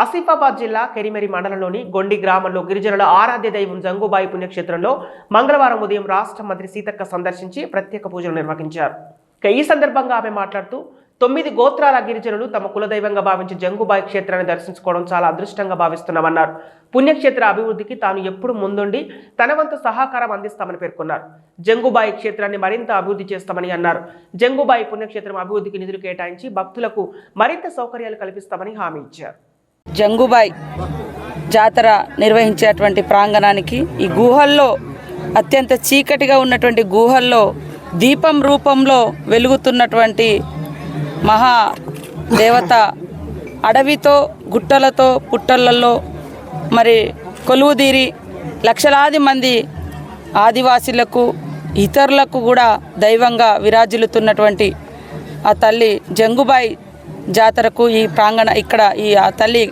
ఆసిఫాబాద్ జిల్లా కెరిమెరి మండలంలోని గొండి గ్రామంలో గిరిజనుల ఆరాధ్య దైవం జంగుబాయి పుణ్యక్షేత్రంలో మంగళవారం ఉదయం రాష్ట్ర మంత్రి సీతక్క సందర్శించి ప్రత్యేక పూజలు నిర్వహించారు. ఈ సందర్భంగా ఆమె మాట్లాడుతూ తొమ్మిది గోత్రాల గిరిజనులు తమ కులదైవంగా భావించి జంగుబాయి క్షేత్రాన్ని దర్శించుకోవడం చాలా అదృష్టంగా భావిస్తున్నామన్నారు. పుణ్యక్షేత్ర అభివృద్ధికి తాను ఎప్పుడు ముందుండి తన వంతు సహకారం అందిస్తామని పేర్కొన్నారు. జంగుబాయి క్షేత్రాన్ని మరింత అభివృద్ధి చేస్తామని అన్నారు. జంగుబాయి పుణ్యక్షేత్రం అభివృద్ధికి నిధులు కేటాయించి భక్తులకు మరింత సౌకర్యాలు కల్పిస్తామని హామీ ఇచ్చారు. జంగుబాయ్ జాతర నిర్వహించేటువంటి ప్రాంగణానికి ఈ గుహల్లో అత్యంత చీకటిగా ఉన్నటువంటి గుహల్లో దీపం రూపంలో వెలుగుతున్నటువంటి మహా దేవత అడవితో గుట్టలతో పుట్టలలో మరి కొలువుదీరి లక్షలాది మంది ఆదివాసులకు ఇతరులకు కూడా దైవంగా విరాజిల్లుతున్నటువంటి ఆ తల్లి జంగుబాయి జాతరకు ఈ ప్రాంగణ ఇక్కడ ఈ తల్లి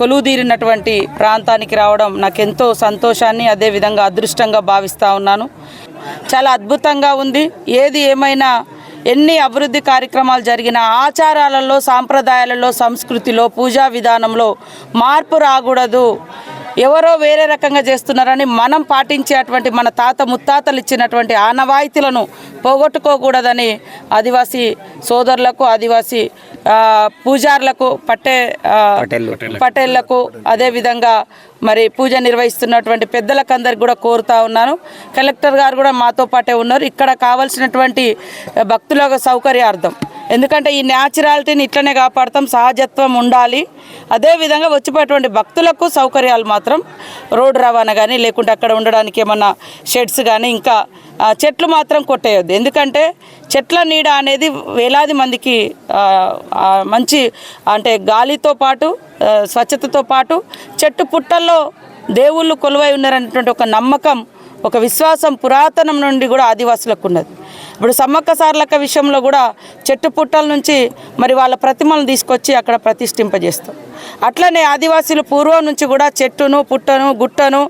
కొలువుదీరినటువంటి ప్రాంతానికి రావడం నాకెంతో సంతోషాన్ని అదేవిధంగా అదృష్టంగా భావిస్తూ ఉన్నాను. చాలా అద్భుతంగా ఉంది. ఏది ఏమైనా ఎన్ని అభివృద్ధి కార్యక్రమాలు జరిగినా ఆచారాలలో సాంప్రదాయాలలో సంస్కృతిలో పూజా విధానంలో మార్పు రాకూడదు. ఎవరో వేరే రకంగా చేస్తున్నారని మనం పాటించేటువంటి మన తాత ముత్తాతలు ఇచ్చినటువంటి ఆనవాయితీలను పోగొట్టుకోకూడదని ఆదివాసీ సోదరులకు ఆదివాసీ పూజారులకు పట్టే పటేళ్ళకు. అదేవిధంగా మరి పూజ నిర్వహిస్తున్నటువంటి పెద్దలకందరికి కూడా కోరుతా ఉన్నాను. కలెక్టర్ గారు కూడా మాతో పాటే ఉన్నారు. ఇక్కడ కావాల్సినటువంటి భక్తుల సౌకర్యార్థం. ఎందుకంటే ఈ న్యాచురాలిటీని ఇట్లనే కాపాడతాం సహజత్వం ఉండాలి. అదేవిధంగా వచ్చిపోయేటువంటి భక్తులకు సౌకర్యాలు మాత్రం రోడ్డు రవాణా కానీ లేకుంటే అక్కడ ఉండడానికి ఏమన్నా షెడ్స్ కానీ ఇంకా చెట్లు మాత్రం కొట్టేయొద్దు. ఎందుకంటే చెట్ల నీడ అనేది వేలాది మందికి మంచి అంటే గాలితో పాటు స్వచ్ఛతతో పాటు చెట్టు పుట్టల్లో దేవుళ్ళు కొలువై ఉన్నారనేటువంటి ఒక నమ్మకం ఒక విశ్వాసం పురాతనం నుండి కూడా ఆదివాసులకు ఉన్నది. ఇప్పుడు సమ్మక్క సార్లక్క విషయంలో కూడా చెట్టు పుట్టల నుంచి మరి వాళ్ళ ప్రతిమలను తీసుకొచ్చి అక్కడ ప్రతిష్ఠింపజేస్తాం. అట్లనే ఆదివాసీలు పూర్వం నుంచి కూడా చెట్టును పుట్టను గుట్టను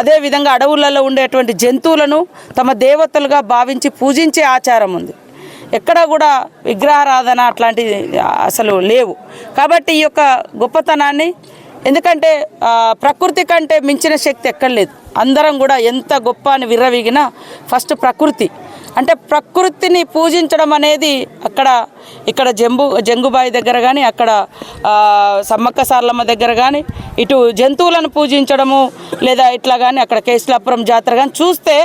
అదేవిధంగా అడవులలో ఉండేటువంటి జంతువులను తమ దేవతలుగా భావించి పూజించే ఆచారం ఉంది. ఎక్కడ కూడా విగ్రహారాధన అట్లాంటివి అసలు లేవు. కాబట్టి ఈ యొక్క గొప్పతనాన్ని ఎందుకంటే ప్రకృతి కంటే మించిన శక్తి ఎక్కడ లేదు. అందరం కూడా ఎంత గొప్ప అని విర్రవీగినా ఫస్ట్ ప్రకృతి. అంటే ప్రకృతిని పూజించడం అనేది అక్కడ ఇక్కడ జంబు జంగుబాయి దగ్గర కానీ అక్కడ సమ్మక్క సార్లమ్మ దగ్గర కానీ ఇటు జంతువులను పూజించడము లేదా ఇట్లా కానీ అక్కడ కేశలాపురం జాతర కానీ చూస్తే